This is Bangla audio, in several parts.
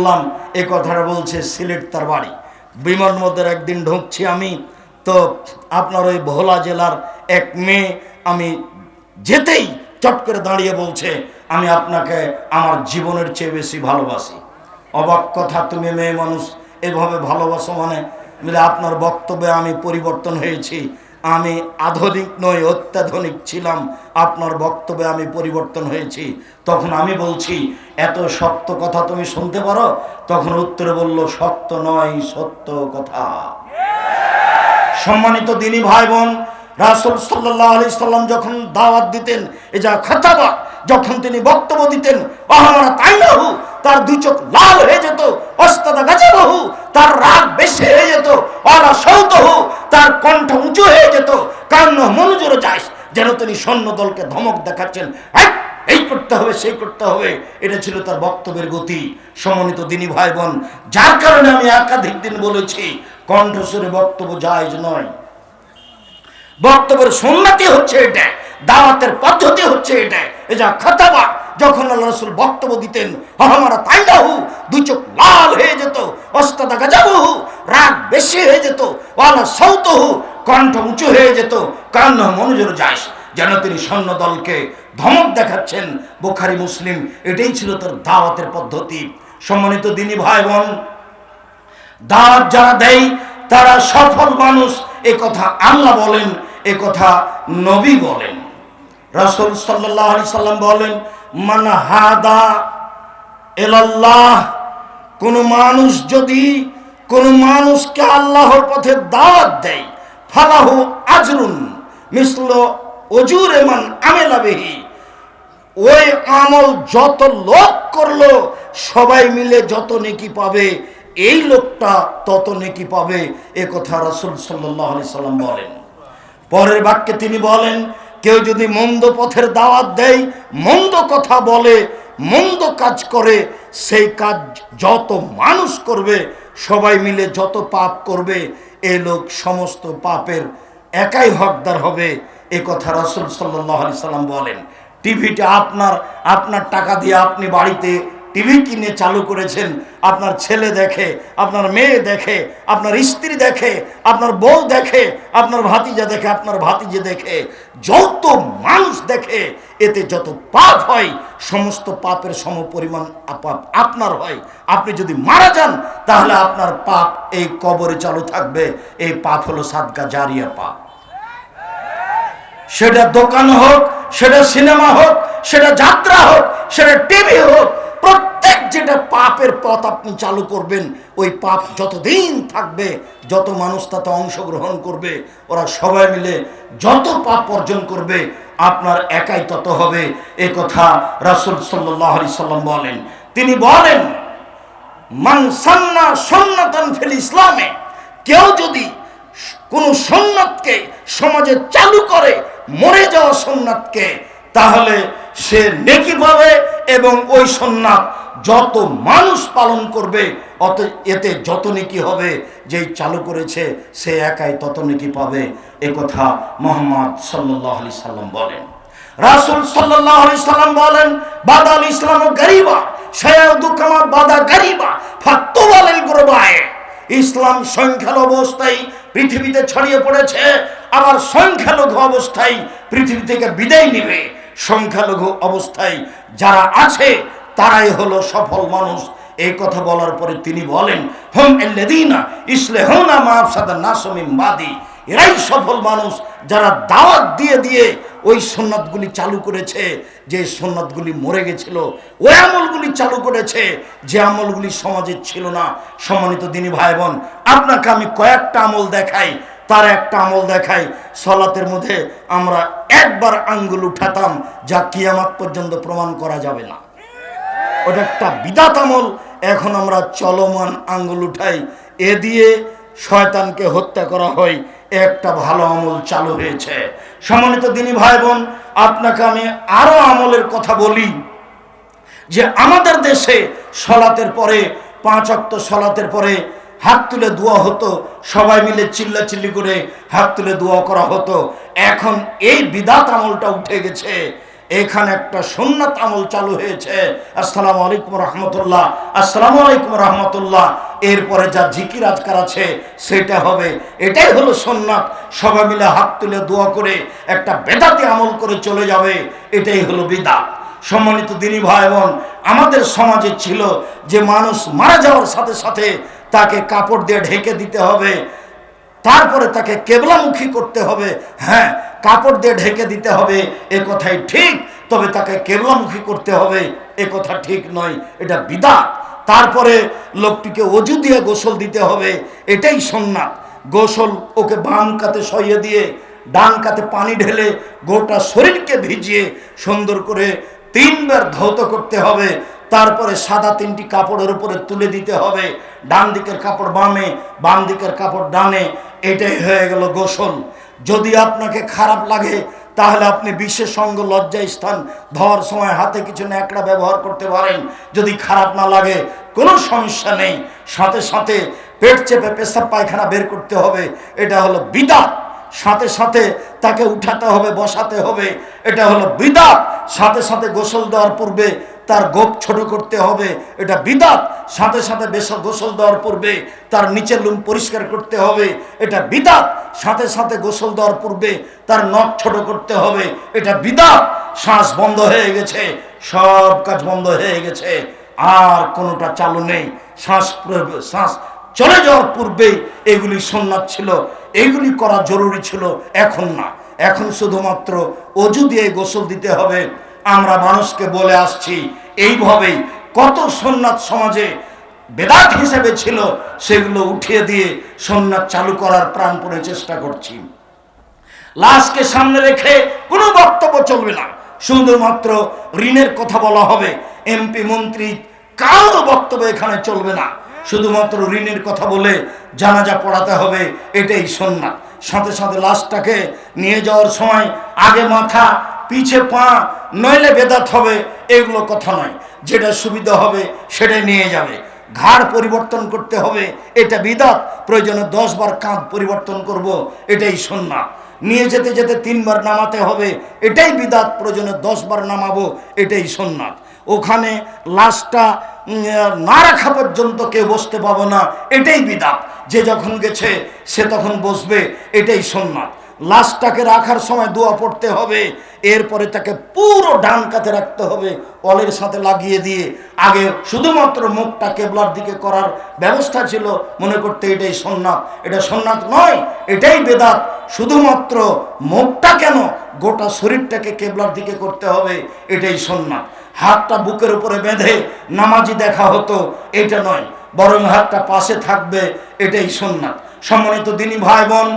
বললাম, এ কথাটা বলছে সিলেট তার বাড়ি। বিমান মধ্যে একদিন ঢুকছি আমি, তো আপনার ওই ভোলা জেলার এক মেয়ে আমি যেতেই চট করে দাঁড়িয়ে বলছে, আমি আপনাকে আমার জীবনের চেয়ে বেশি ভালোবাসি। অবাক কথা, তুমি মেয়ে মানুষ, এভাবে ভালোবাসো মানে আপনার বক্তব্যে আমি পরিবর্তন হয়েছি। আমি আধুনিক নই, অত্যাধুনিক ছিলাম। আপনার বক্তব্যে আমি পরিবর্তন হয়েছি। তখন আমি বলছি, এত সত্য কথা তুমি শুনতে পারো? তখন উত্তরে বলল সত্য নয়, সত্য কথা। সম্মানিত দিনী ভাই বোন রাসুল সাল্লাহ আলি সাল্লাম যখন দাওয়াত দিতেন, এ যা খাতাবা, যখন তিনি বক্তব্য দিতেন তাই না তার দুই চোখ লাল হয়ে যেত অস্তাদা গাছে বহু তার যেন তিনি সৈন্য দলকে ধমক দেখাচ্ছেন। "হ্যাট, এই করতে হবে সেই করতে হবে। এটা ছিল তার বক্তব্যের গতি। সমন্বিত দিনী ভাই বোন যার কারণে আমি একাধিক দিন বলেছি কণ্ঠস্বরে বক্তব্য জায়জ নয়। বক্তব্যের সন্ন্যাতি হচ্ছে এটা দাওয়াতের পদ্ধতি হচ্ছে এটা। এ যা খতাবা যখন আল্লাহ রসুল বক্তব্য দিতেন আমার তাই না হু দুই চোখ লাল হয়ে যেত অস্তাদা গাজাবু রাগ বেশি হয়ে যেত ওয়ালা সৌত হু কণ্ঠ উঁচু হয়ে যেত কান্ন মনোজোর যাস। যেন তিনি সৈন্য দলকে ধমক দেখাচ্ছেন। বোখারি, মুসলিম, এটাই ছিল তার দাওয়াতের পদ্ধতি। সম্মানিত দিনী ভাই বোন, দাওয়াত যারা দেয়, তারা সফল মানুষ। এ কথা আল্লাহ বলেন, এ কথা নবী বলেন। রসুল আলাইহি সাল্লাম বলেন, মান হাদা এলাল্লাহ কোন মানুষ যদি কোন মানুষকে আল্লাহর পথে দাওয়াত দেয় ফালাহু আজরুন মিসল অজুর এমন আমেলা বিহি। ওই আমল যত লোক করল, সবাই মিলে যত নেকি পাবে, এই লোকটা তত নেকি পাবে, এ কথা রাসূল আলাইহি সাল্লাম বলেন। পরের বাক্যে তিনি বলেন, কেউ যদি মন্দ পথের দাওয়াত দেয়, মন্দ কথা বলে, মন্দ কাজ করে, সেই কাজ যত মানুষ করবে, সবাই মিলে যত পাপ করবে এ লোক সমস্ত পাপের একাই হকদার হবে। এ কথা রসুল আলাইহি সাল্লাম বলেন। টিভিটা আপনার আপনার টাকা দিয়ে আপনি বাড়িতে টিভি কিনে চালু করেছেন। আপনার ছেলে দেখে, আপনার মেয়ে দেখে, আপনার স্ত্রী দেখে, আপনার বউ দেখে, আপনার ভাতিজা দেখে, আপনার ভাতিজে দেখে, যত মানুষ দেখে, এতে যত পাপ হয়, সমস্ত পাপের সম পরিমাণ পাপ আপনার হয়। আপনি যদি মারা যান, তাহলে আপনার পাপ এই কবরে চালু থাকবে। এই পাপ হলো সাদকা জারিয়া পাপ। সেটা দোকান হোক, সেটা সিনেমা হোক, সেটা যাত্রা হোক, সেটা টিভি হোক প্রত্যেক যেটা পাপের পথ আপনি চালু করবেন, ওই পাপ যতদিন থাকবে, যত মানুষ তাতে অংশগ্রহণ করবে, ওরা সবাই মিলে যত পাপ অর্জন করবে, আপনার একাই তত হবে। এ কথা রাসুল সাল্লাহ আলি সাল্লাম বলেন। তিনি বলেন, মান সান্না সন্ন্যতন ফিল ইসলামে কেউ যদি কোন সন্ন্যতকে সমাজে চালু করে, মরে যাওয়া সন্ন্যতকে তাহলে সে নেকি পাবে এবং ওই সন্ন্যাস যত মানুষ পালন করবে, অত এতে যত নেকি হবে, যেই চালু করেছে, সে একাই তত নেকি পাবে। এ কথা মোহাম্মদ সাল্লাহ আলি সাল্লাম বলেন। রাসুল সাল্লাহ আলি সাল্লাম বলেন বাদাল ইসলাম গরিবা সয়াদুকামা বাদা গরিবা ফাত্তু বলেন গুরবায়। ইসলাম সংখ্যালঘু অবস্থায় পৃথিবীতে ছড়িয়ে পড়েছে, আবার সংখ্যালঘু অবস্থায় পৃথিবী থেকে বিদায় নেবে। সংখ্যালঘু অবস্থায় যারা আছে, তারাই হলো সফল মানুষ। এই কথা বলার পরে তিনি বলেন, হোম এল্লেদিনা ইসলে হোনা মাফসাদা নাসমিম বাদি। এরাই সফল মানুষ যারা দাওয়াত দিয়ে দিয়ে ওই সন্ন্যতগুলি চালু করেছে, যে সন্ন্যতগুলি মরে গেছিল, ওই আমলগুলি চালু করেছে, যে আমলগুলি সমাজে ছিল না। সম্মানিত দিনী ভাই বোন আপনাকে আমি কয়েকটা আমল দেখাই। তার একটা আমল দেখাই। সলাতের মধ্যে আমরা একবার আঙ্গুল উঠাতাম, যা কিয়ামাত পর্যন্ত প্রমাণ করা যাবে না। ওটা একটা বিদাত আমল। এখন আমরা চলমান আঙ্গুল উঠাই। এ দিয়ে শয়তানকে হত্যা করা হয়। একটা ভালো আমল চালু হয়েছে। সম্মানিত দিনী ভাই বোন আপনাকে আমি আরও আমলের কথা বলি যে আমাদের দেশে সলাতের পরে, পাঁচ অক্ত সলাতের পরে হাত তুলে দোয়া হতো, সবাই মিলে চিল্লাচিল্লি করে হাত তুলে দোয়া করা হতো। এখন এই বিদাত আমলটা উঠে গেছে। এখানে একটা সুন্নাত আমল চালু হয়েছে। আসসালামু আলাইকুম রহমতুল্লাহ, আসসালামু আলাইকুম রহমতুল্লাহ। এরপরে যা জিকির আজকার আছে, সেটা হবে। এটাই হলো সুন্নাত। সবাই মিলে হাত তুলে দোয়া করে একটা বেদাতে আমল করে চলে যাবে। এটাই হলো বিদাত। সম্মানিত দিনী ভাই বোন, আমাদের সমাজে ছিল যে মানুষ মারা যাওয়ার সাথে সাথে তাকে কাপড় দিয়ে ঢেকে দিতে হবে। তারপরে তাকে কেবলামুখী করতে হবে। হ্যাঁ কাপড় দিয়ে ঢেকে দিতে হবে। এ কথাই ঠিক, তবে তাকে কেবলামুখী করতে হবে। এ কথা ঠিক নয়, এটা বিদাত। তারপরে লোকটিকে অজু দিয়ে গোসল দিতে হবে। এটাই সোননাথ। গোসল ওকে বাম কাতে সইয়ে দিয়ে ডান কাতে পানি ঢেলে গোটা শরীরকে ভিজিয়ে সুন্দর করে তিনবার ধৌত করতে হবে। তারপরে সাদা তিনটি কাপড়ের উপরে তুলে দিতে হবে। ডান দিকের কাপড় বামে, বাম দিকের কাপড় ডানে। এটাই হয়ে গেল গোসল। যদি আপনাকে খারাপ লাগে, তাহলে আপনি বিশেষ সঙ্গ লজ্জা স্থান ধর সময় হাতে কিছু ন্যাকড়া ব্যবহার করতে পারেন। যদি খারাপ না লাগে, কোনো সমস্যা নেই। সাথে সাথে পেট চেপে পেশাব পায়খানা বের করতে হবে। এটা হলো বিদাত। সাথে সাথে তাকে উঠাতে হবে, বসাতে হবে। এটা হলো বিদাত। সাথে সাথে গোসল দেওয়ার পূর্বে তার গোপ ছোট করতে হবে, এটা বিদাত। সাথে সাথে বেশ গোসল দেওয়ার পূর্বে তার নিচের লুম পরিষ্কার করতে হবে, এটা বিদাত। সাথে সাথে গোসল দেওয়ার পূর্বে তার নখ ছোট করতে হবে, এটা বিদাত। শ্বাস বন্ধ হয়ে গেছে, সব কাজ বন্ধ হয়ে গেছে, আর কোনোটা চালু নেই। শ্বাস শ্বাস চলে যাওয়ার পূর্বেই এগুলি সোননাথ ছিল, এগুলি করা জরুরি ছিল, এখন না। এখন শুধুমাত্র অজু দিয়ে গোসল দিতে হবে। আমরা মানুষকে বলে আসছি এইভাবেই কত সোননাথ সমাজে বেদাত হিসেবে ছিল, সেগুলো উঠিয়ে দিয়ে সোননাথ চালু করার প্রাণপণে চেষ্টা করছি। লাশকে সামনে রেখে কোনো বক্তব্য চলবে না। শুধুমাত্র ঋণের কথা বলা হবে। এমপি, মন্ত্রী, কারও বক্তব্য এখানে চলবে না। শুধুমাত্র ঋণের কথা বলে জানাজা পড়াতে হবে, এটাই সন্না সাথে সাথে লাশটাকে নিয়ে যাওয়ার সময় আগে মাথা পিছে পা, নইলে বেদাত হবে, এগুলো কথা নয়। যেটা সুবিধা হবে, সেটাই নিয়ে যাবে। ঘাড় পরিবর্তন করতে হবে, এটা বিদাত। প্রয়োজনে দশ বার কাঁধ পরিবর্তন করব, এটাই সন্না নিয়ে যেতে যেতে তিনবার নামাতে হবে, এটাই বিদাত। প্রয়োজনে দশ বার নামাবো, এটাই সোননাথ ওখানে লাশটা না রাখা পর্যন্ত কেউ বসতে পাবো না, এটাই বিদাত। যে যখন গেছে, সে তখন বসবে, এটাই সোননাথ লাশটাকে রাখার সময় দোয়া পড়তে হবে, এরপরে তাকে পুরো ডান কাতে রাখতে হবে অলের সাথে লাগিয়ে দিয়ে। আগে শুধুমাত্র মুখটা কেবলার দিকে করার ব্যবস্থা ছিল, মনে করতে এটাই সোননাথ। এটা সোননাথ নয়, এটাই বেদাত। শুধুমাত্র মুখটা কেন গোটা শরীরটাকে কেবলার দিকে করতে হবে, এটাই সোননাথ। হাতটা বুকের উপরে বেঁধে নামাজি দেখা হতো, এটা নয়। বরং হাতটা পাশে থাকবে, এটাই সোননাথ। সম্মানিত দিনী ভাই বোন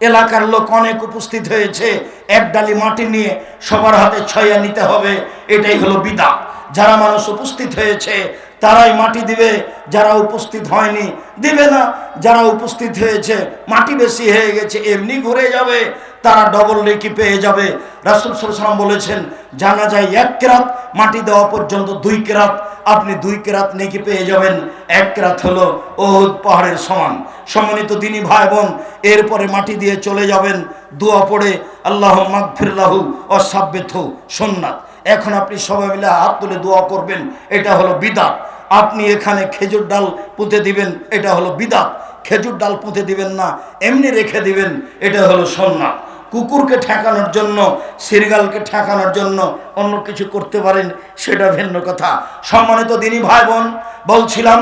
এলাকার লোক অনেক উপস্থিত হয়েছে। এক ডালি মাটি নিয়ে সবার হাতে ছয়া নিতে হবে, এটাই হলো বিদা যারা মানুষ উপস্থিত হয়েছে, তারাই মাটি দিবে। যারা উপস্থিত হয়নি, দিবে না। যারা উপস্থিত হয়েছে, মাটি বেশি হয়ে গেছে, এমনি ঘুরে যাবে। তারা ডবল লেকি পেয়ে যাবে। রাসুল সাল্লাম বলেছেন, জানা যায় এক কেরাত মাটি দেওয়া পর্যন্ত দুই কেরাত। আপনি দুই কেরাত নেকি পেয়ে যাবেন। এক কেরাত হলো ওহুদ পাহাড়ের সমান। সম্মানিত দিনী ভাই বোন, এরপরে মাটি দিয়ে চলে যাবেন, দোয়া পড়ে আল্লাহ মাগফিরাহু অসাব্যথ সোননাথ এখন আপনি সবাই মিলে হাত তুলে দোয়া করবেন, এটা হলো বিদাত। আপনি এখানে খেজুর ডাল পুঁতে দিবেন, এটা হলো বিদাত। খেজুর ডাল পুঁতে দিবেন না, এমনি রেখে দিবেন, এটা হলো সোননাথ কুকুরকে ঠেকানোর জন্য, সিরগালকে ঠেকানোর জন্য অন্য কিছু করতে পারেন, সেটা ভিন্ন কথা। সম্মানিত দিনী ভাই বোন বলছিলাম,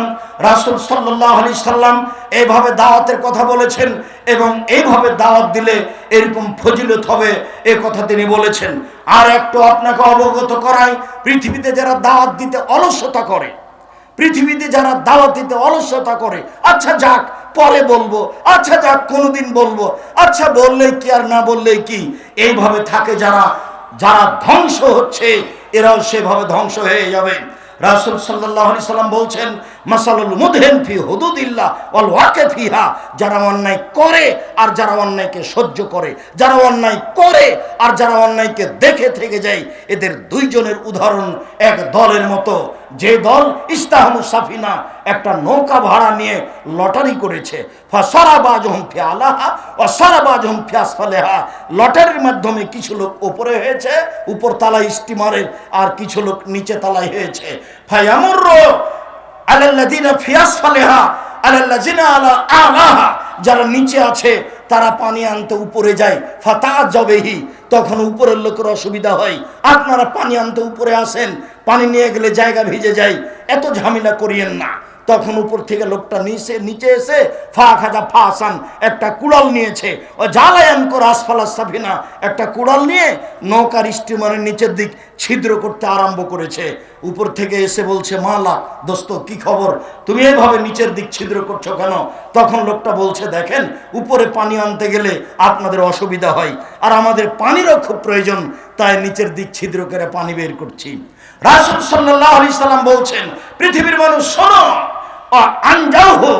রাসুল সাল্লাহ আলি সাল্লাম এইভাবে দাওয়াতের কথা বলেছেন এবং এইভাবে দাওয়াত দিলে এরকম ফজিলত হবে এ কথা তিনি বলেছেন। আর একটু আপনাকে অবগত করাই, পৃথিবীতে যারা দাওয়াত দিতে অলসতা করে পৃথিবীতে যারা দাওয়াত দিতে অলসতা করে আচ্ছা যাক, পরে বলব আচ্ছা যাক, কোনোদিন বলব আচ্ছা বললে কি আর না বললেই কি? এইভাবে থাকে যারা যারা ধ্বংস হচ্ছে, এরাও সেভাবে ধ্বংস হয়ে যাবে। রাসুল সাল্লাহ সাল্লাম বলছেন মাসালুল মুদহেন ফি হুদুদিল্লাহ ওয়াল ওয়াকে ফিহা। যারা অন্যায় করে আর যারা অন্যায়কে সহ্য করে, যারা অন্যায় করে আর যারা অন্যায়কে দেখে থেকে যায়, এদের দুইজনের উদাহরণ এক দলের মতো। যে দল ইস্তাহমু সাফিনা একটা নৌকা ভাড়া নিয়ে লটারি করেছে। ফাসারাবাজ হুম ফি আলাহা ও সারাবাজ হুম ফি আসফালেহা। লটারির মাধ্যমে কিছু লোক ওপরে হয়েছে উপর তালায় স্টিমারের আর কিছু লোক নিচে তালায় হয়েছে। ফায়ামুর আলাল্লাযিনা ফিয়াস আসফালিহা আলাল্লাযিনা আলা আলাহা, যারা নিচে আছে, তারা পানি আনতে উপরে যায়। ফাতা জবেহি তখন উপরের লোকের অসুবিধা হয়। আপনারা পানি আনতে উপরে আসেন, পানি নিয়ে গেলে জায়গা ভিজে যায়। এত ঝামেলা করিয়েন না। তখন উপর থেকে লোকটা নিচে নিচে এসে ফা খাজা ফা আসান একটা কুড়াল নিয়েছে। ও জালায়ান কর আসফালা সাফিনা একটা কুড়াল নিয়ে নৌকার স্টিমারের নিচের দিক ছিদ্র করতে আরম্ভ করেছে। উপর থেকে এসে বলছে, মালা, দোস্ত, কি খবর? তুমি এভাবে নিচের দিক ছিদ্র করছ কেন? তখন লোকটা বলছে, দেখেন, উপরে পানি আনতে গেলে আপনাদের অসুবিধা হয়, আর আমাদের পানিরও খুব প্রয়োজন, তাই নিচের দিক ছিদ্র করে পানি বের করছি। রাসুল সাল্লাহ আলি সাল্লাম বলছেন, পৃথিবীর মানুষ, শোনো আনজাহু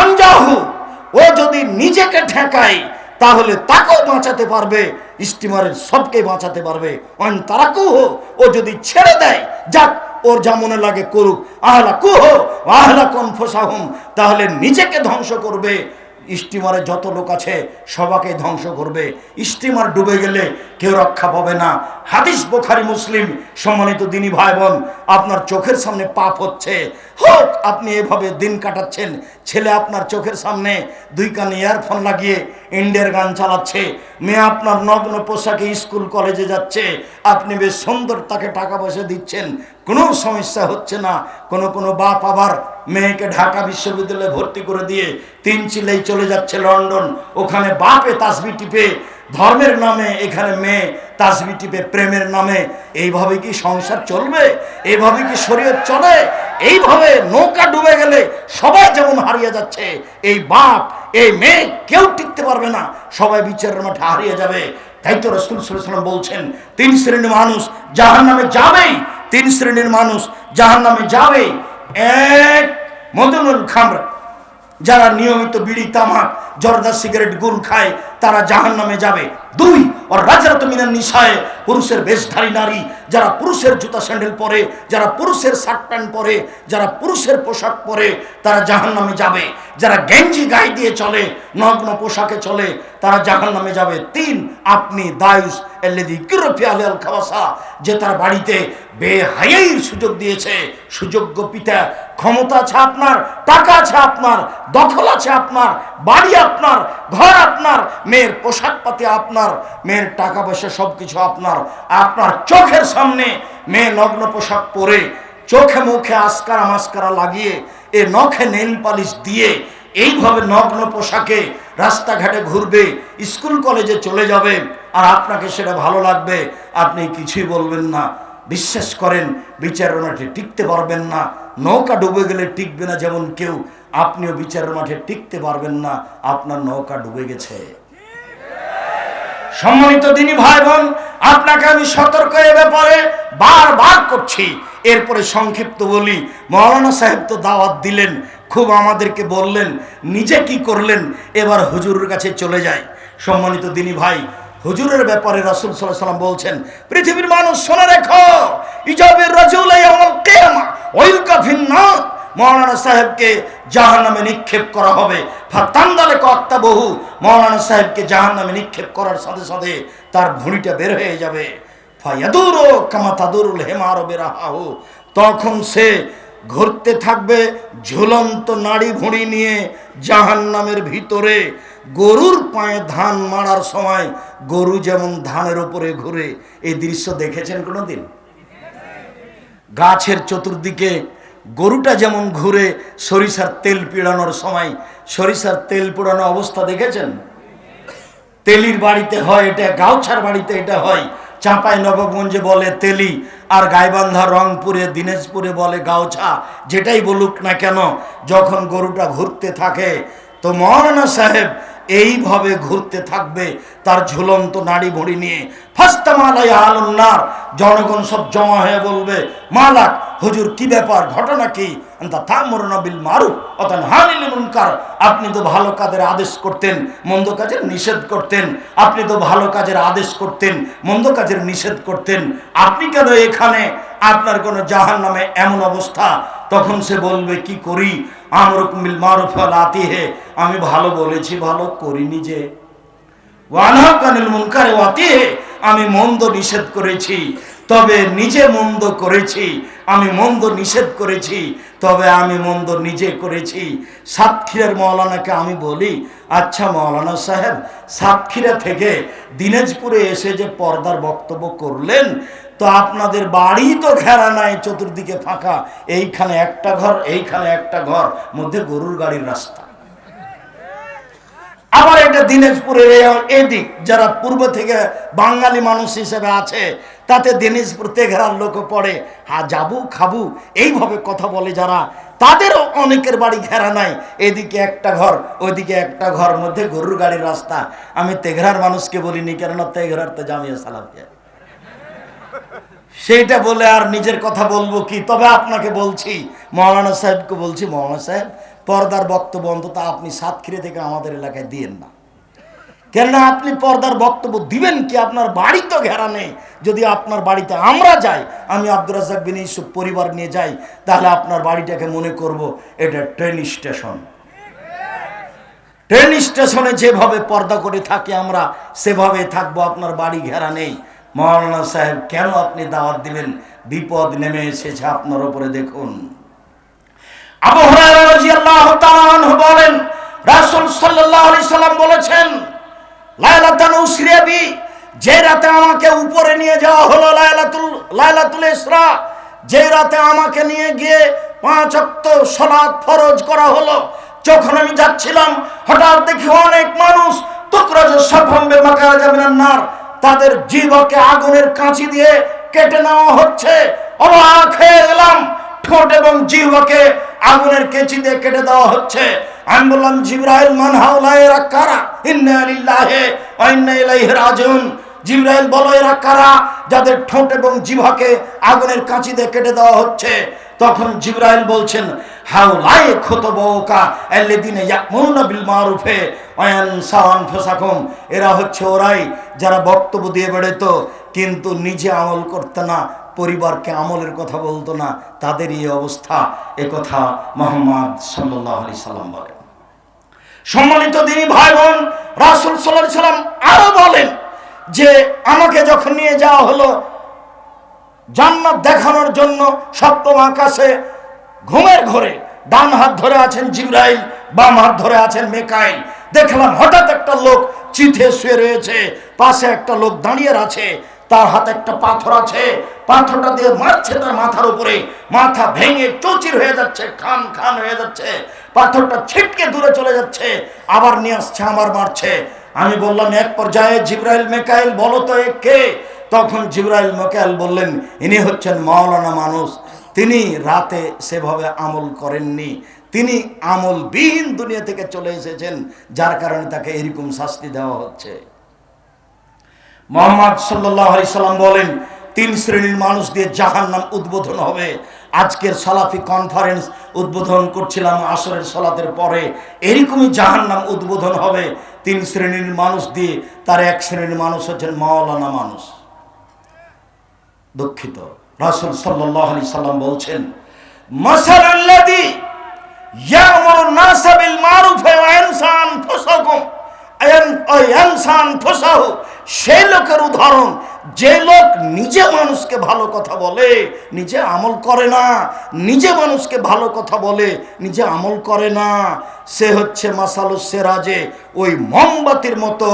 আনজাহু ও যদি নিজেকে ঠেকায়, তাহলে তাকেও বাঁচাতে পারবে, স্টিমারের সবকে বাঁচাতে পারবে। অন তারা কুহ ও যদি ছেড়ে দেয়, যাক, ওর যা মনে লাগে করুক। আহলা কুহ আহলা কোন ফোসাহুম, তাহলে নিজেকে ধ্বংস করবে। স্টিমারে যত লোক আছে, সবাকে ধ্বংস করবে। স্টিমার ডুবে গেলে কেউ রক্ষা পাবে না। হাদিস বোখারি মুসলিম, সম্মানিত দিনী ভাই বোন আপনার চোখের সামনে পাপ হচ্ছে। হোক, আপনি এভাবে দিন কাটাচ্ছেন, ছেলে আপনার চোখের সামনে দুই কানে ইয়ারফোন লাগিয়ে ইন্ডিয়ার গান চালাচ্ছে, মেয়ে আপনার নগ্ন পোশাকে স্কুল, কলেজে যাচ্ছে, আপনি বেশ সুন্দর তাকে টাকা পয়সা দিচ্ছেন, কোনো সমস্যা হচ্ছে না। কোনো কোনো বাপ আবার মেয়েকে ঢাকা বিশ্ববিদ্যালয়ে ভর্তি করে দিয়ে তিন চিলেই চলে যাচ্ছে লন্ডন, ওখানে বাপে তাসবি টিপে ধর্মের নামে এখানে মেয়ে তাসবি টিপে প্রেমের নামে, এইভাবে কি সংসার চলবে? এইভাবে কি শরীর চলে? এইভাবে নৌকা ডুবে গেলে সবাই যেমন হারিয়ে যাচ্ছে, এই বাপ, এই মেয়ে কেউ টিকতে পারবে না, সবাই বিচারের মাঠে হারিয়ে যাবে। তাই তো রসুল সাল্লাম বলছেন, তিন শ্রেণির মানুষ যাহার নামে যাবেই, তিন শ্রেণির মানুষ যাহার নামে যাবে এক মদনুল খামর যারা নিয়মিত বিড়ি তামাক জর্দা সিগারেট গুল খায় তারা জাহান নামে যাবে। দুই, ওর রাজারত মিনার নিশায় পুরুষের বেশধারী নারী, যারা পুরুষের জুতা স্যান্ডেল পরে, যারা পুরুষের শার্ট প্যান্ট পরে, যারা পুরুষের পোশাক পরে, তারা জাহান নামে যাবে। যারা গেঞ্জি গায়ে দিয়ে চলে, নগ্ন পোশাকে চলে, তারা জাহান নামে যাবে। তিন, আপনি দায়ুস এল্লেদি কিরফি আলে আল খাওয়াসা যে তার বাড়িতে বেহাইয়ের সুযোগ দিয়েছে। সুযোগ্য পিতা, ক্ষমতা আছে আপনার, টাকা আছে আপনার, দখল আছে আপনার, বাড়ি আপনার, ঘর আপনার, মেয়ের পোশাক পাতি আপনার মেয়ের টাকা পয়সা সব কিছু আপনার আপনার চোখের সামনে মেয়ে নগ্ন পোশাক পরে চোখে মুখে আসকারা মাস্কারা লাগিয়ে এ নখে নেল পালিশ দিয়ে এইভাবে নগ্ন পোশাকে রাস্তাঘাটে ঘুরবে, স্কুল কলেজে চলে যাবে আর আপনাকে সেটা ভালো লাগবে। আপনি কিছুই বলবেন না। বিশ্বাস করেন, বিচারের মাঠে টিকতে পারবেন না। নৌকা ডুবে গেলে টিকবে না যেমন কেউ। আপনিও বিচারের মাঠে টিকতে পারবেন না। আপনার নৌকা ডুবে গেছে। সম্মানিত দিনী ভাই বোন আপনাকে আমি সতর্ক এ ব্যাপারে বারবার করছি। এরপরে সংক্ষিপ্ত বলি, মৌলানা সাহেব তো দাওয়াত দিলেন, খুব আমাদেরকে বললেন, নিজে কি করলেন, এবার হুজুরের কাছে চলে যায় সম্মানিত দিনী ভাই, হুজুরের ব্যাপারে রাসুল সাল্লাহ সাল্লাম বলছেন, পৃথিবীর মানুষ শোনে রেখো, ইজাবের রাজুল ওইল কাফিন মৌলানা সাহেবকে জাহান নামে নিক্ষেপ করা হবে। ফাতান্দালে কর্তা বহু মৌলানা সাহেবকে জাহান নামে নিক্ষেপ করার সাথে সাথে তার ভুঁড়িটা বের হয়ে যাবে। তখন সে ঘুরতে থাকবে ঝুলন্ত নাড়ি ভুঁড়ি নিয়ে জাহান নামের ভিতরে। গরুর পায়ে ধান মারার সময় গরু যেমন ধানের উপরে ঘুরে এই দৃশ্য দেখেছেন কোনোদিন? গাছের চতুর্দিকে গরুটা যেমন ঘুরে সরিষার তেল পিড়ানোর সময় সরিষার তেল পোড়ানো অবস্থা দেখেছেন? তেলির বাড়িতে হয় এটা, গাউছার বাড়িতে এটা হয়। চাঁপাই নবগঞ্জে বলে তেলি, আর গাইবান্ধা রংপুরে, দিনাজপুরে বলে গাউছা। যেটাই বলুক না কেন, যখন গরুটা ঘুরতে থাকে, তো মৌলানা সাহেব এইভাবে ঘুরতে থাকবে তার ঝুলন্ত নাড়ি ভড়ি নিয়ে। ফাস্তামালাই আলুন্নার। জনগণ সব জমা হয়ে বলবে, মালাক, হুজুর, কি ব্যাপার? ঘটনা কি? বিল আপনি তো ভালো কাজের আদেশ করতেন, মন্দ কাজের নিষেধ করতেন। আপনি তো ভালো কাজের আদেশ করতেন, মন্দ কাজের নিষেধ করতেন। আপনি কেন এখানে? আপনার কোনো জাহান নামে এমন অবস্থা? তখন সে বলবে, কি করি? আতিহে আমি ভালো বলেছি, ভালো করিনি যে। মুনকারে ওয়াতিহে আমি মন্দ নিষেধ করেছি, তবে নিজে মন্দ করেছি। আমি মন্দ নিষেধ করেছি, তবে আমি মন্দ নিজে করেছি। সাতক্ষীরার মৌলানাকে আমি বলি আচ্ছা মৌলানা সাহেব, সাতক্ষীরা থেকে দিনাজপুরে এসে যে পর্দার বক্তব্য করলেন তো আপনাদের বাড়ি তো ঘেরা নাই, চতুর্দিকে ফাঁকা। এইখানে একটা ঘর, এইখানে একটা ঘর, মধ্যে গরুর গাড়ির রাস্তা। আবার এটা দিনাজপুরের এদিক, যারা পূর্ব থেকে বাঙালি মানুষ হিসেবে আছে, তাতে দিনাজপুর তেঘরার লোক পড়ে, হা, যাবু, খাবু। এইভাবে কথা বলে যারা, তাদেরও অনেকের বাড়ি ঘেরা নাই। এদিকে একটা ঘর, ওইদিকে একটা ঘর, মধ্যে গরুর গাড়ির রাস্তা। আমি তেঘরার মানুষকে বলিনি, কেননা তেঘরার তো জামিয়া সালাফিয়া সেইটা বলে আর নিজের কথা বলব কি? তবে আপনাকে বলছি, মৌলানা সাহেবকে বলছি, মৌলানা সাহেব, পর্দার বক্তব্য অন্তত আপনি সাতক্ষীরে থেকে আমাদের এলাকায় দিয়েন না। কেননা আপনি পর্দার বক্তব্য দিবেন কি? আপনার বাড়ি তো ঘেরা নেই। যদি আপনার বাড়িতে আমরা যাই, আমি আব্দুর রাজাক বিন ইউসুফ পরিবার নিয়ে যাই, তাহলে আপনার বাড়িটাকে মনে করব এটা ট্রেন স্টেশন ট্রেন স্টেশনে যেভাবে পর্দা করে থাকি আমরা, সেভাবে থাকব, আপনার বাড়ি ঘেরা নেই। মৌলানা সাহেব, কেন আপনি দাওয়াত দিবেন? বিপদ নেমে এসেছে আপনার উপরে, দেখুন। বলেন, রাসূল সাল্লাম বলেছেন যে রাতে আমাকে উপরে নিয়ে যাওয়া হলো লায়লাতুল লায়লাতুল ইসরা, যে রাতে আমাকে নিয়ে গিয়ে পাঁচ ওয়াক্ত সালাত ফরজ করা হলো, যখন আমি যাচ্ছিলাম, হঠাৎ দেখি অনেক মানুষ, তুকরাজ সাফাম্বে মাকা যাবেন নার তাদের জীবকে আগুনের কাঁচি দিয়ে কেটে নেওয়া হচ্ছে। অবাক হয়ে গেলাম, ঠোঁট এবং জিহ্বাকে আগুনের কেচি দিয়ে কেটে দেওয়া হচ্ছে। আমি বললাম, জিব্রাইল মান হাওলা এরা কারা? ইন্না লিল্লাহি ইন্না ইলাইহি রাজিউন। জিব্রাইল, বলো, এরা কারা যাদের ঠোঁট এবং জিহ্বাকে আগুনের কাঁচি দিয়ে কেটে দেওয়া হচ্ছে? তখন জিব্রাইল বলছেন হাওলাই খুতবুকা, আল্লাযিনা ইয়ামুরুনা বিল মারুফে ওয়া ইয়ানসাউনা আনফুসাকুম, এরা হচ্ছে ওরাই যারা বক্তব্য দিয়ে বেড়াতো কিন্তু নিজে আমল করতে না, পরিবারকে আমলের কথা বলতো না তাদের এই অবস্থা। এ কথা মোহাম্মদ সাল্লাহ আলি সাল্লাম বলেন। সম্মানিত দিনী ভাই বোন রাসুল সাল্লাহ সাল্লাম আরও বলেন যে, আমাকে যখন নিয়ে যাওয়া হলো জান্নাত দেখানোর জন্য সপ্তম আকাশে ঘুমের ঘরে। ডান হাত ধরে আছেন জিব্রাইল, বাম হাত ধরে আছেন মেকাইল। দেখলাম হঠাৎ একটা লোক চিঠে শুয়ে রয়েছে। পাশে একটা লোক দাঁড়িয়ে আছে। তার হাতে একটা পাথর আছে। পাথরটা দিয়ে মারছে তার মাথার উপরে। মাথা ভেঙে চৌচির হয়ে যাচ্ছে, খান খান হয়ে যাচ্ছে। পাথরটা ছিটকে দূরে চলে যাচ্ছে। আবার নিয়ে আসছে আমার মারছে। আমি বললাম, এক পর্যায়ে জিব্রাইল, মেকাইল, বলো তো এ কে? তখন জিব্রাইল, মেকাইল বললেন, ইনি হচ্ছেন মাওলানা মানুষ। তিনি রাতে সেভাবে আমল করেননি। তিনি আমলবিহীন দুনিয়া থেকে চলে এসেছেন, যার কারণে তাকে এরকম শাস্তি দেওয়া হচ্ছে। মোহাম্মদ সাল্লাহ আলি সাল্লাম বলেন, তিন শ্রেণির মানুষ দিয়ে জাহান নাম উদ্বোধন হবে। আজকের সালাফি কনফারেন্স উদ্বোধন করছিলাম আসরের সলাতের পরে। এরকমই জাহান নাম উদ্বোধন হবে। তিন শ্রেণির মানুষ দিয়ে তার এক শ্রেণির মানুষ হচ্ছেন মাওলানা মানুষ। দুঃখিত। রাসুল সাল্লাহ আলি সাল্লাম বলছেন মাসালাল্লাদি ইয়ামুরু নাসা বিল মারুফ ওয়া ইয়ানসা সেই লোকের উদাহরণ, যে লোক নিজে মানুষকে ভালো কথা বলে, নিজে আমল করে না, নিজে মানুষকে ভালো কথা বলে, নিজে আমল করে না, সে হচ্ছে মাসালু সেরাজে, ওই মোমবাতির মতো,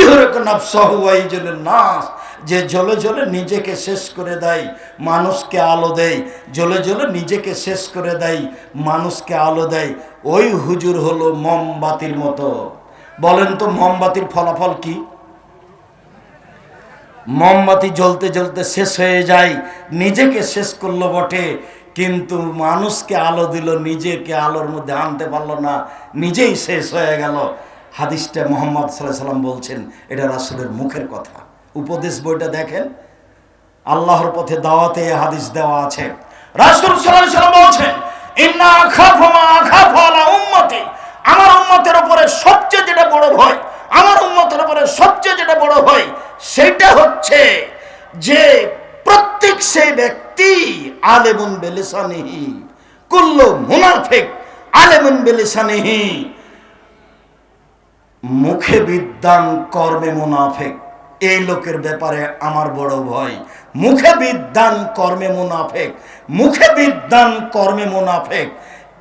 ইহরক নাফসাহু ওয়াইজুল নাস। যে জ্বলে জ্বলে নিজেকে শেষ করে দেয়, মানুষকে আলো দেয়। জ্বলে জ্বলে নিজেকে শেষ করে দেয়, মানুষকে আলো দেয়। ওই হুজুর হলো মোমবাতির মতো। বলেন তো মোমবাতির ফলাফল কি? মোমবাতি জ্বলতে জ্বলতে শেষ হয়ে যায়, নিজেকে শেষ করল বটে। কিন্তু মানুষকে আলো দিল, নিজেকে আলোর মধ্যে আনতে পারল না, নিজেই শেষ হয়ে গেল। হাদিসটা মোহাম্মদ সাল্লাহ সাল্লাম বলছেন, এটা রাসুলের মুখের কথা। উপদেশ বইটা দেখেন। আল্লাহর পথে দাওয়াতে হাদিস দেওয়া আছে। রাসূল সাল্লাল্লাহু আলাইহি বলছেন, ইন্না আখাফু মা আখাফু আলা উম্মতি। আমার উম্মতের উপরে সবচেয়ে যেটা বড় ভয়, আমার উম্মতের উপরে সবচেয়ে যেটা বড় ভয় সেটা হচ্ছে যে প্রত্যেক সেই ব্যক্তি আলেমুন বেলিসানিহি, কুল্লু মুনাফিক আলেমুন বেলিসানিহি, মুখে বিদ্যান কর্মে মুনাফেক। এই লোকের ব্যাপারে আমার বড় ভয়। মুখে বিদ্যান কর্মে মুনাফেক, মুখে বিদ্যান কর্মে মুনাফেক।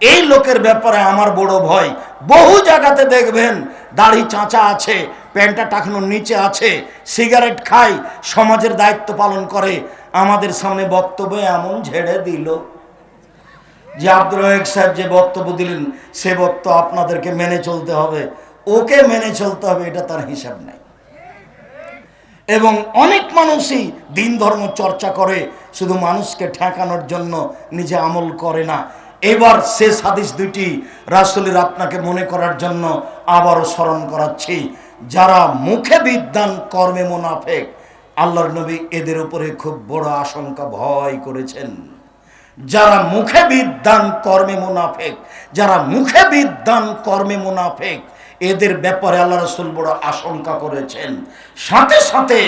এই লোকের ব্যাপারে আমার বড় ভয়। বহু জায়গাতে দেখবেন, দাড়ি চাঁচা আছে, প্যান্টটা টাকানোর নিচে আছে, সিগারেট খায়, সমাজের দায়িত্ব পালন করে। আমাদের সামনে বক্তব্য এমন ঝেড়ে দিল যে আব্দুল রহেক সাহেব যে বক্তব্য দিলেন, সে বক্তব্য আপনাদেরকে মেনে চলতে হবে। ওকে মেনে চলতে হবে, এটা তার হিসাব নাই। এবং অনেক মানুষই দিন ধর্ম চর্চা করে, শুধু মানুষকে ঠেকানোর জন্য নিজে আমল করে না। এবার শেষ হাদিস দুইটি রাসুলের আপনাকে মনে করার জন্য আবারও স্মরণ করাচ্ছি। যারা মুখে বিদ্যান কর্মে মোনাফেক, আল্লাহর নবী এদের উপরে খুব বড় আশঙ্কা, ভয় করেছেন। যারা মুখে বিদ্যান কর্মে মুনাফেক, যারা মুখে বিদ্যান কর্মে মুনাফেক এদের ব্যাপারে আল্লাহ রসুল বড় আশঙ্কা করেছেন। সাথে সাথে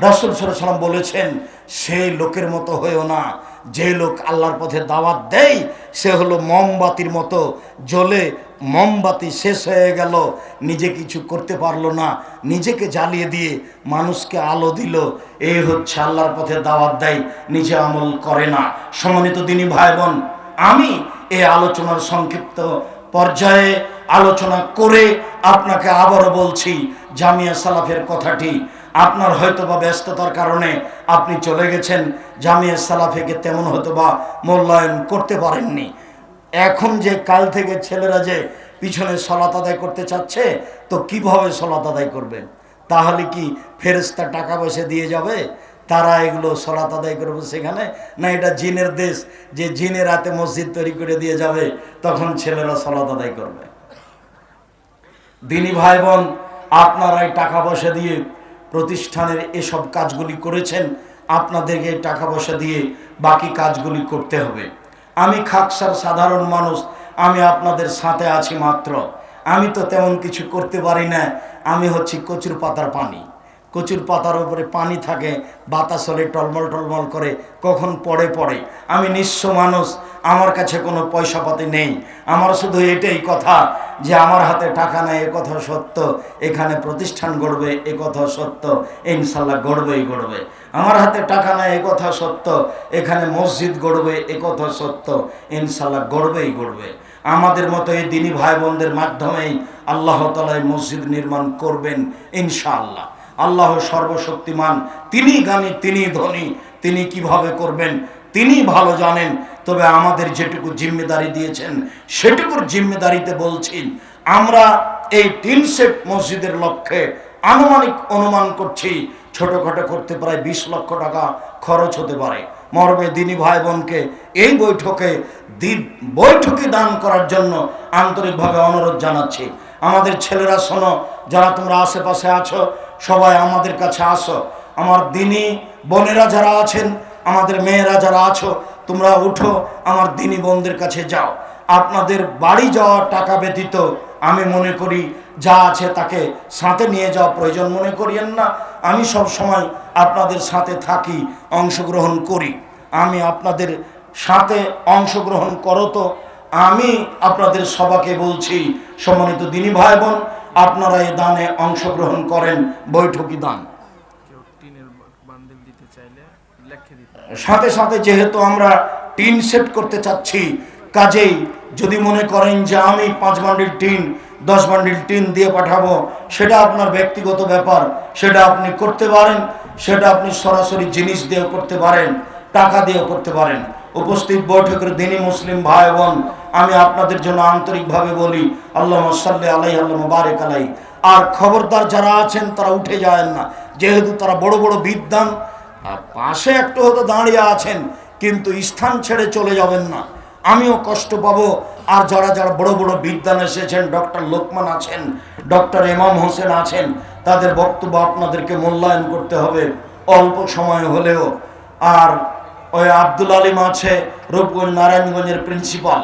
রসুল সাল্লাম বলেছেন সেই লোকের মতো হয়েও না। যে লোক আল্লাহর পথে দাওয়াত দেয়, সে হলো মোমবাতির মতো জ্বলে মোমবাতি শেষ হয়ে গেল। নিজে কিছু করতে পারল না। নিজেকে জ্বালিয়ে দিয়ে মানুষকে আলো দিল। এই হচ্ছে আল্লাহর পথে দাওয়াত দেয়, নিজে আমল করে না। সম্মানিত দিনী ভাই বোন, আমি এই আলোচনার সংক্ষিপ্ত পর্যায়ে আলোচনা করে আপনাকে আবারও বলছি, জামিয়া সালাফের কথাটি আপনার হয়তো বা ব্যস্ততার কারণে আপনি চলে গেছেন, জামিয়া সালাফেকে তেমন হয়তো বা মূল্যায়ন করতে পারেননি। এখন যে কাল থেকে ছেলেরা যে পিছনে সলাত আদায় করতে চাচ্ছে, তো কীভাবে সলাত আদায় করবে? তাহলে কি ফেরেস্তা টাকা পয়সা দিয়ে যাবে? তারা এগুলো সলাত আদায় করবে সেখানে? না এটা জিনের দেশ? যে জিনের হাতে মসজিদ তৈরি করে দিয়ে যাবে, তখন ছেলেরা সলাত আদায় করবে। দিনী ভাই বোন আপনারাই টাকা পয়সা দিয়ে প্রতিষ্ঠানের এসব কাজগুলি করেছেন, আপনাদেরকে টাকা পয়সা দিয়ে বাকি কাজগুলি করতে হবে। আমি খাকসার সাধারণ মানুষ, আমি আপনাদের সাথে আছি মাত্র। আমি তো তেমন কিছু করতে পারি না, আমি হচ্ছি কচুর পাতার পানি। কচুর পাতার উপরে পানি থাকে বাতাস হলে টলমল টলমল করে, কখন পড়ে পড়ে। আমি নিঃস্ব মানুষ, আমার কাছে কোনো পয়সা পাতি নেই। আমার শুধু এটাই কথা যে আমার হাতে টাকা নেই, এ কথা সত্য। এখানে প্রতিষ্ঠান গড়বে, এ কথা সত্য। ইনশাল্লাহ গড়বেই গড়বে। আমার হাতে টাকা নেই, এ কথা সত্য। এখানে মসজিদ গড়বে, এ কথা সত্য। ইনশাল্লাহ গড়বেই গড়বে। আমাদের মতো এই দিনী ভাই বোনদের মাধ্যমেই আল্লাহ তালা মসজিদ নির্মাণ করবেন ইনশাআল্লাহ আল্লাহ সর্বশক্তিমান, তিনি গানি, তিনি ধনী, তিনি কীভাবে করবেন, তিনি ভালো জানেন, তবে আমাদের যেটুকু জিম্মেদারি দিয়েছেন, সেটুকুর জিম্মেদারিতে বলছি, আমরা এই তিন মসজিদের লক্ষ্যে আনুমানিক অনুমান করছি, ছোটখাটো করতে প্রায় বিশ লক্ষ টাকা খরচ হতে পারে। মর্মে দিনী ভাই বোনকে এই বৈঠকে বৈঠকে দান করার জন্য আন্তরিকভাবে অনুরোধ জানাচ্ছি। আমাদের ছেলেরা শোনো, যারা তোমরা আশেপাশে আছো সবাই আমাদের কাছে আসো। আমার দিনী বোনেরা যারা আছেন, আমাদের মেয়েরা যারা আছো, তোমরা উঠো, আমার দিনী বোনদের কাছে যাও। আপনাদের বাড়ি যাওয়ার টাকা ব্যতীত আমি মনে করি, যা আছে তাকে সাথে নিয়ে যাওয়া প্রয়োজন মনে করিয়েন না। আমি সব সময় আপনাদের সাথে থাকি, অংশগ্রহণ করি। আমি আপনাদের সাথে অংশগ্রহণ করো তো। আমি আপনাদের সবাকে বলছি, সম্মানিত দিনী ভাই বোন আপনারা এই দানে অংশগ্রহণ করেন বৈঠকি দান। সাথে সাথে যেহেতু আমরা টিন সেট করতে চাচ্ছি কাজেই যদি মনে করেন যে আমি পাঁচ বান্ডিল টিন দশ বান্ডিল টিন দিয়ে পাঠাবো সেটা আপনার ব্যক্তিগত ব্যাপার সেটা আপনি করতে পারেন সেটা আপনি সরাসরি জিনিস দিয়েও করতে পারেন টাকা দিয়েও করতে পারেন। উপস্থিত বৈঠকের দিনী মুসলিম ভাই বোন, আমি আপনাদের জন্য আন্তরিকভাবে বলি আল্লাহ সাল্লি আলাই আল্লাহ মুবারেক আলাই আর খবরদার যারা আছেন, তারা উঠে যায় না। যেহেতু তারা বড় বড় বিদ্যান পাশে একটু হয়তো দাঁড়িয়ে আছেন, কিন্তু স্থান ছেড়ে চলে যাবেন না। আমিও কষ্ট পাবো। আর যারা যারা বড় বড় বিদ্যান এসেছেন, ডক্টর লোকমান আছেন, ডক্টর এমাম হোসেন আছেন, তাদের বক্তব্য আপনাদেরকে মূল্যায়ন করতে হবে। অল্প সময় হলেও। আর ওই আব্দুল আলিম আছে রূপগঞ্জ নারায়ণগঞ্জের প্রিন্সিপাল।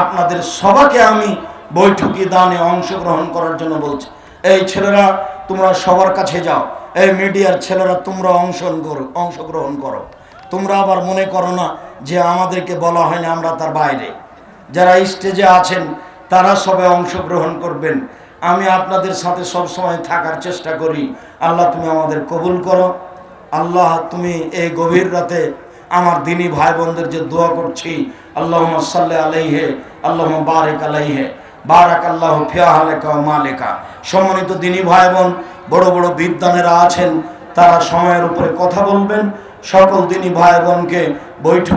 আপনাদের সবাকে আমি বৈঠকি দানে অংশগ্রহণ করার জন্য বলছি, এই ছেলেরা, তোমরা সবার কাছে যাও। এই মিডিয়ার ছেলেরা, তোমরা করো, অংশগ্রহণ করো। তোমরা আবার মনে করো না যে আমাদেরকে বলা হয় না আমরা তার বাইরে। যারা স্টেজে আছেন, তারা সবাই অংশগ্রহণ করবেন। আমি আপনাদের সাথে সব সময় থাকার চেষ্টা করি। আল্লাহ, তুমি আমাদের কবুল করো। আল্লাহ, তুমি এই গভীর রাতে আমার দিনী ভাই বোনদের যে দোয়া করছি আল্লাহ সাল্লে আলাইহে আল্লাহ বারেক আলাইহে বারাক আল্লাহ ফিয়াহালেকা মালেকা। সম্মানিত দিনী ভাই বোন বড় বড় বিদ্যানেরা আছেন, তারা সময়ের উপরে কথা বলবেন। সকল দিনী ভাই বোনকে বৈঠক